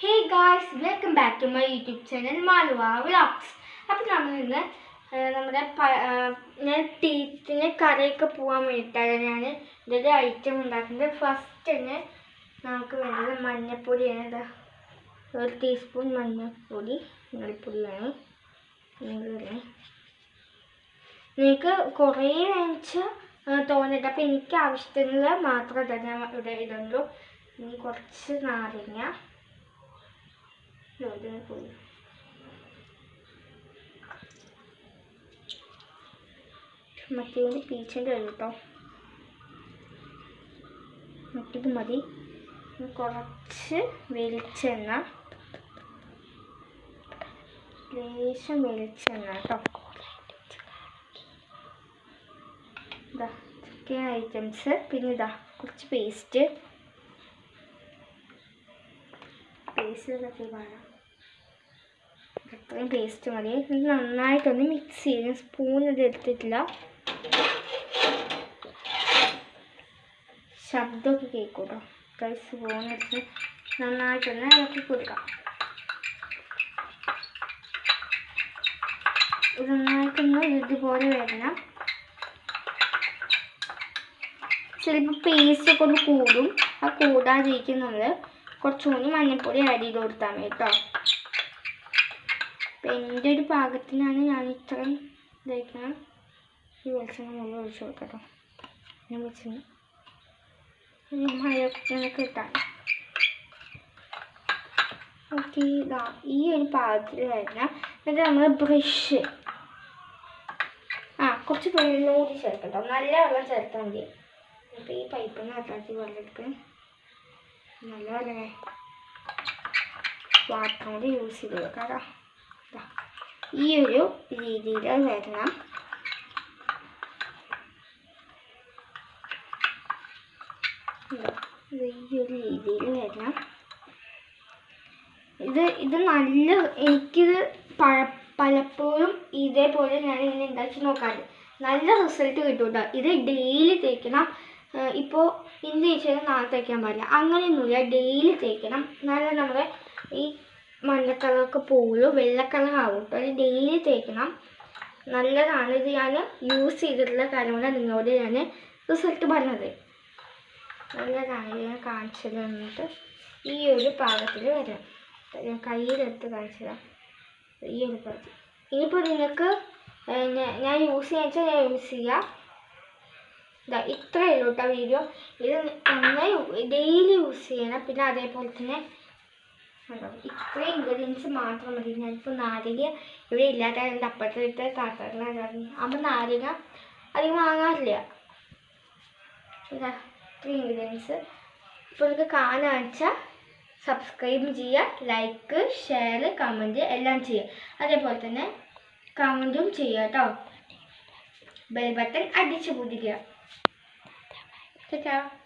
Hey guys welcome back to my YouTube channel Malua vlogs അപ്പോൾ നമ്മൾ ഇന്ന് നമ്മുടെ ഞാൻ ടീച്ചിന് കറിയൊക്കെ പോകാൻ വേണ്ടിയിട്ടാണ് ഞാൻ ഇതൊരു ഐറ്റം ഉണ്ടാക്കുന്നത്. ഫസ്റ്റ് തന്നെ നമുക്ക് വേണ്ടത് മഞ്ഞപ്പൊടിയാണ് ഇതാ ഒരു ടീസ്പൂൺ മഞ്ഞൾപ്പൊടി വേണം നിങ്ങൾക്ക് കുറേ വേണിച്ച് തോന്നിട്ട് അപ്പോൾ എനിക്ക് ആവശ്യത്തിനുള്ള മാത്രം ഇതാ ഞാൻ ഇവിടെ ഇടുള്ളൂ കുറച്ച് നാരങ്ങ. ഇതിന് പോയി മറ്റേ പീച്ചിന്റെ വരും കേട്ടോ മറ്റേത് മതി കുറച്ച് വെളിച്ചെണ്ണ ലേശം വെളിച്ചെണ്ണ കേട്ടോ ഇതാ ചിക്കൻ ഐറ്റംസ് പിന്നെ ഇതാ കുറച്ച് പേസ്റ്റ് പേസ്റ്റ് വേണം അത്രയും പേസ്റ്റ് മതി. ഇത് നന്നായിട്ടൊന്ന് മിക്സ് ചെയ്ത് സ്പൂൺ ഇത് എടുത്തിട്ടില്ല. ശബ്ദമൊക്കെ കേൾക്കൂട്ടോ. കേട്ടോ കൈ സ്പൂൺ എടുത്ത് നന്നായിട്ടൊന്ന് ഇളക്കി കൊടുക്കാം. നന്നായിട്ടൊന്ന് ഇതുപോലെ വരണം ചിലപ്പോൾ പേസ്റ്റ് ഒക്കെ ഒന്ന് കൂടും. ആ കൂടാതിരിക്കും നമ്മൾ കുറച്ചുകൂടി മഞ്ഞൾപ്പൊടി ആഡ് ചെയ്ത് കൊടുത്താൽ മതി കേട്ടോ എന്റെ ഒരു പാകത്തിനാണ് ഞാൻ ഇത്രയും ഇതാക്കണം ഈ വെളിച്ചെണ്ണ മുമ്പ് ഒഴിച്ചു കൊടുക്കട്ടോ. ഞാൻ ഒരു മഴയൊക്കെ ഇട്ടാൽ ഓക്കെ ഇതാ ഈ ഒരു പാകത്തിൽ വരണം എന്നിട്ട് നമ്മൾ ബ്രഷ്. ആ കുറച്ച് വെള്ളം കൂടി ചേർക്കട്ടോ. നല്ല വെള്ളം ചേർത്താൽ മതി. അപ്പോൾ ഈ പൈപ്പിൽ നിന്ന് അത്താഴ്ച വെള്ളം എടുക്കും നല്ല വെള്ളമേ വാട്ടർ കൂടി യൂസ് ചെയ്ത് കൊടുക്കാം ദാ. ഈ ഒരു രീതിയിൽ വരണം. ഈ ഒരു രീതിയിൽ വരണം. ഇത് ഇത് നല്ല എനിക്കിത് പഴ പലപ്പോഴും ഇതേപോലെ ഞാൻ ഇങ്ങനെ ഉണ്ടാക്കി നോക്കാറ് നല്ല റിസൾട്ട് കിട്ടും കേട്ടോ ഇത് ഡെയിലി തേക്കണം. ഇപ്പോൾ ഇന്ന് തേച്ചാൽ നാളെ തേക്കാൻ പാടില്ല. അങ്ങനെയൊന്നുമില്ല. ഡെയിലി തേക്കണം. നല്ല നമ്മുടെ ഈ മഞ്ഞ കളറൊക്കെ പോവുള്ളൂ. വെള്ള കേട്ടോ. അത് ഡെയിലി തേക്കണം. നല്ലതാണ്. ഇത് ഞാൻ യൂസ് ചെയ്തിട്ടുള്ള കാര്യമാണ് നിങ്ങളോട് ഞാൻ റിസൾട്ട് പറഞ്ഞത്. നല്ലതാണ്. ഞാൻ കാണിച്ചു തന്നിട്ട് ഈ ഒരു പാകത്തിൽ വരാം. ഞാൻ കയ്യിലെടുത്ത് തരാം. ഈ ഒരു പാകത്തിൽ ഇനിയിപ്പോൾ നിങ്ങൾക്ക് ഞാൻ യൂസ് ചെയ്യാൻ വെച്ചാൽ ഞാൻ യൂസ് ചെയ്യാം. ഇതാ ഇത്രയേ ഉള്ളൂ കേട്ടോ വീഡിയോ ഇത് നന്നായി ഡെയിലി യൂസ് ചെയ്യണം. പിന്നെ അതേപോലെ തന്നെ ഇത്രയും ഇൻഗ്രീഡിയൻസ് മാത്രം മതി. ഞാനിപ്പോൾ നാരങ്ങ ഇവിടെ ഇല്ലാത്ത എന്റെ അപ്പുറത്തെ താത്താറിലാണ് അപ്പം നാരങ്ങ അധികം വാങ്ങാറില്ല. ഇതാ ഇത്രയും ഇൻഗ്രീഡിയൻസ് ഇപ്പോൾ നിങ്ങൾക്ക് കാണാൻ സബ്സ്ക്രൈബ് ചെയ്യുക ലൈക്ക് ഷെയർ കമന്റ് എല്ലാം ചെയ്യുക. അതേപോലെ തന്നെ കമന്റും ചെയ്യുക കേട്ടോ ബെൽ ബട്ടൺ അടിച്ചു പൊതിക്കുക Tchau, tchau.